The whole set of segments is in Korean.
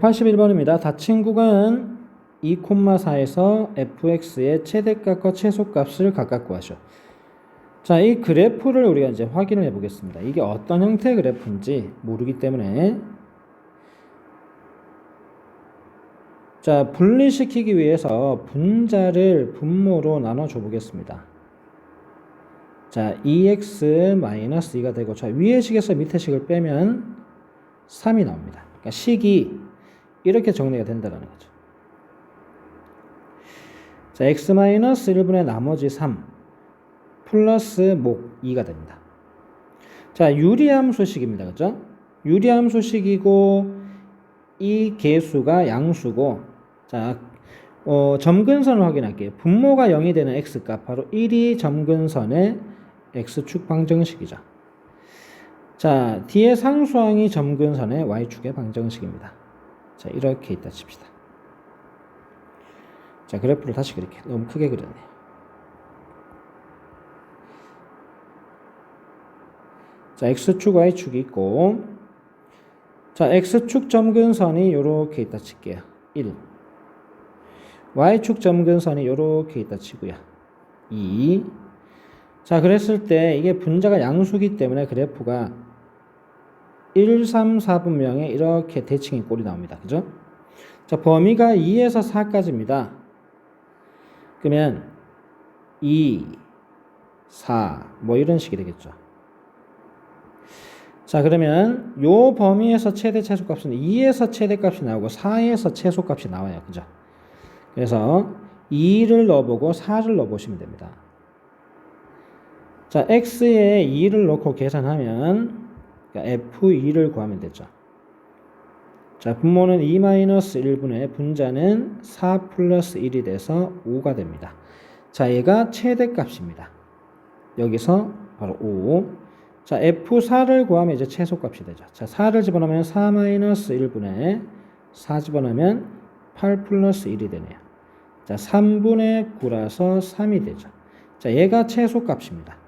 181번입니다. 닫힌 구간 2,4에서 fx의 최대값과 최소값을 각각 구하시오. 자, 이 그래프를 우리가 이제 확인을 해 보겠습니다. 이게 어떤 형태의 그래프인지 모르기 때문에 자, 분리시키기 위해서 분자를 분모로 나눠 줘 보겠습니다. 자, 2x-2가 되고 자, 위의 식에서 밑의 식을 빼면 3이 나옵니다. 그러니까 식이 이렇게 정리가 된다는 거죠. 자, x-1분의 나머지 3 플러스 목 2가 됩니다. 자, 유리함수식입니다. 그죠? 유리함수식이고 이 개수가 양수고 자, 어, 점근선을 확인할게요. 분모가 0이 되는 x값 바로 1이 점근선의 x축 방정식이죠. 자, 뒤에 상수항이 점근선의 y축의 방정식입니다. 자, 이렇게 있다 칩시다. 자, 그래프를 다시 그릴게요. 너무 크게 그렸네요. 자, x축, y축이 있고, 자, x축 점근선이 이렇게 있다 칠게요. 1. y축 점근선이 이렇게 있다 치고요. 2. 자, 그랬을 때 이게 분자가 양수기 때문에 그래프가 1, 3, 4분명에 이렇게 대칭의 꼴이 나옵니다. 그죠? 자, 범위가 2에서 4까지입니다. 그러면 2, 4, 뭐 이런 식이 되겠죠. 자, 그러면 요 범위에서 최대 최소값은 2에서 최대값이 나오고 4에서 최소값이 나와요. 그죠? 그래서 2를 넣어보고 4를 넣어보시면 됩니다. 자, x에 2를 넣고 계산하면 그러니까 f2를 구하면 되죠. 자, 분모는 2-1분의 분자는 4 플러스 1이 돼서 5가 됩니다. 자, 얘가 최대값입니다. 여기서 바로 5. 자, F4를 구하면 이제 최소값이 되죠. 자, 4를 집어넣으면 4-1분의 4 집어넣으면 8 플러스 1이 되네요. 자, 3분의 9라서 3이 되죠. 자, 얘가 최소값입니다.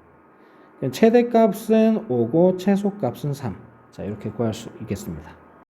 최대값은 5고 최소값은 3. 자, 이렇게 구할 수 있겠습니다.